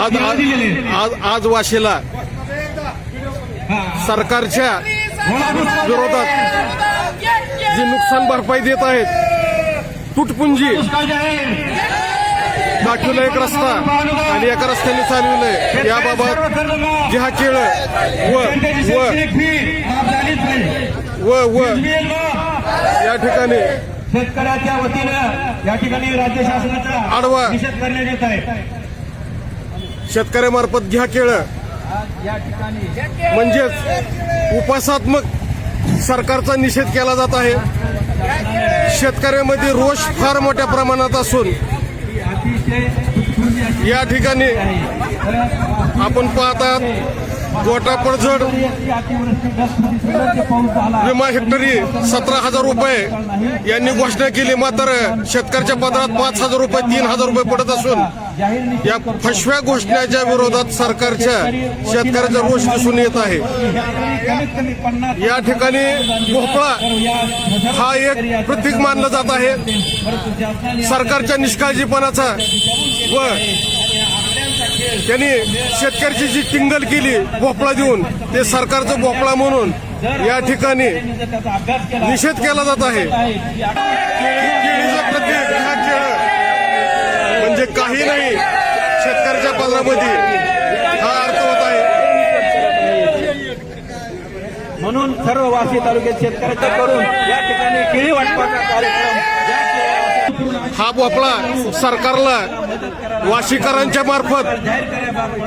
आज आज आज वाशीला हा. सरकारच्या विरोधात जी नुकसान भरपाई देत आहेत तुटपुंजी दाखवलं एक रस्ता आणि एका रस्त्याने चालविलंय याबाबत जिहा केळ व व व. या ठिकाणी शेतकऱ्याच्या वतीनं या ठिकाणी राज्य शासनाचा आडवा. निषेध करण्यात येत आहे. शेतकऱ्यामार्फत घ्या केळ. म्हणजेच उपासात्मक सरकारचा निषेध केला जात आहे. शेतकऱ्यामध्ये रोष फार मोठ्या प्रमाणात असून या ठिकाणी आपण पाहतात गोटा पडझड विमा हेक्टरी सतरा हजार रुपये. यांनी घोषणा केली मात्र शेतकऱ्याच्या पदरात पाच हजार रुपये तीन हजार रुपये पडत असून या फसव्या घोषणाच्या विरोधात सरकारच्या शेतकऱ्याचा रोष दिसून येत आहे. या ठिकाणी भोपळा हा एक प्रतीक मानला जात आहे. सरकारच्या निष्काळजीपणाचा व त्यांनी शेतकऱ्याची जी टिंगल केली भोपळा देऊन ते सरकारचं भोपळा म्हणून या ठिकाणी निषेध केला जात आहे. केळीचा प्रतीक हा म्हणजे काही नाही शेतकऱ्याच्या पदरामध्ये हा अर्थ होत आहे. म्हणून सर्व वाशी तालुक्यात शेतकऱ्याच्या करून या ठिकाणी केळी वाटपाचा कार्यक्रम हा भोपळा सरकारला वाशीकरांच्या मार्फत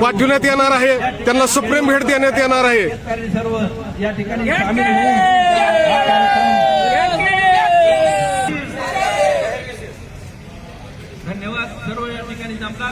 पाठविण्यात येणार आहे. त्यांना सुप्रीम भेट देण्यात येणार आहे. धन्यवाद. सर्व या ठिकाणी जमला